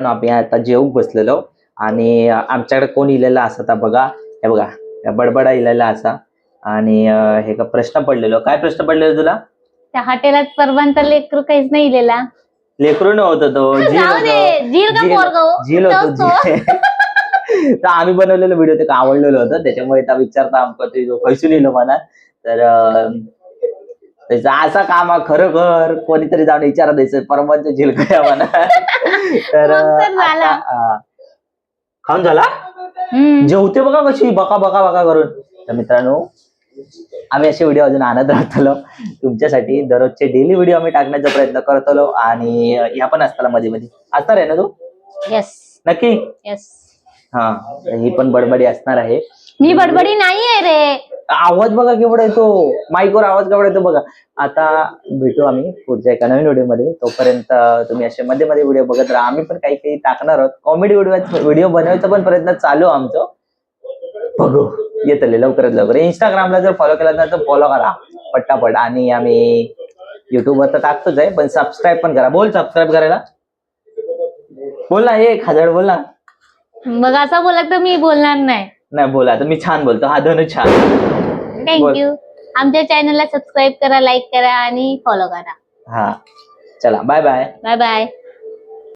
आम्ही आता जेवून बसलेलो आणि आमच्याकडे कोण इलेला असा आता बघा. हे बघा बडबडा इलेला असा. आणि हे का प्रश्न पडलेलो. काय प्रश्न पडलेलो तुला? त्या हॉटेलात परवांचा लेकरू काहीच नाही दिलेला लेकरू नव्हतं तो झील होतं. होतो झील. तर आम्ही बनवलेलं व्हिडिओ ते का आवडलेलं होतं? त्याच्यामुळे त्या विचारता आमका ते पैसून येलो मला तर असा काम हा खरोखर कोणीतरी जाऊन विचारा द्यायचं परमांच झील काय म्हणा तर मग तर झाला. आता, अं, खाऊन झाला? हम्म. जेवते बघा कशी बका बका बका करून. तर मित्रांनो आम्ही असे व्हिडिओ अजून आणत राहतलो. तुमच्यासाठी दररोजचे डेली व्हिडिओ आम्ही टाकण्याचा प्रयत्न करतलो आणि या पण असताना मध्ये मध्ये असणार आहे ना तू? येस नक्की? येस हा ही पण बडबडी असणार आहे. मी बडबडी नाहीये रे. आवाज बघा केवढा येतो. माईकवर आवाज केवढा येतो बघा. आता भेटू आम्ही पुढच्या एका नवीन व्हिडिओमध्ये. तोपर्यंत तुम्ही असे मध्ये मध्ये व्हिडिओ बघत राहा. आम्ही पण काही काही टाकणार आहोत. कॉमेडी व्हिडिओ व्हिडिओ बनवायचा पण प्रयत्न चालू आमचं. बघू. येतले लवकरात लवकर. इंस्टाग्रामला जर फॉलो केला तर फॉलो करा. पट्टापट आणि आम्ही युट्यूबवर तर टाकतोच आहे पण सबस्क्राईब पण करा. बोल सबस्क्राईब करायला. बोल ना एक हजार बोल ना. मग असं बोला तर मी बोलणार नाही. नाही बोला. तर मी छान बोलतो. हा धनु छान. थँक्यू आमच्या चॅनलला सबस्क्राईब करा लाईक करा आणि फॉलो करा. हा. चला बाय बाय बाय बाय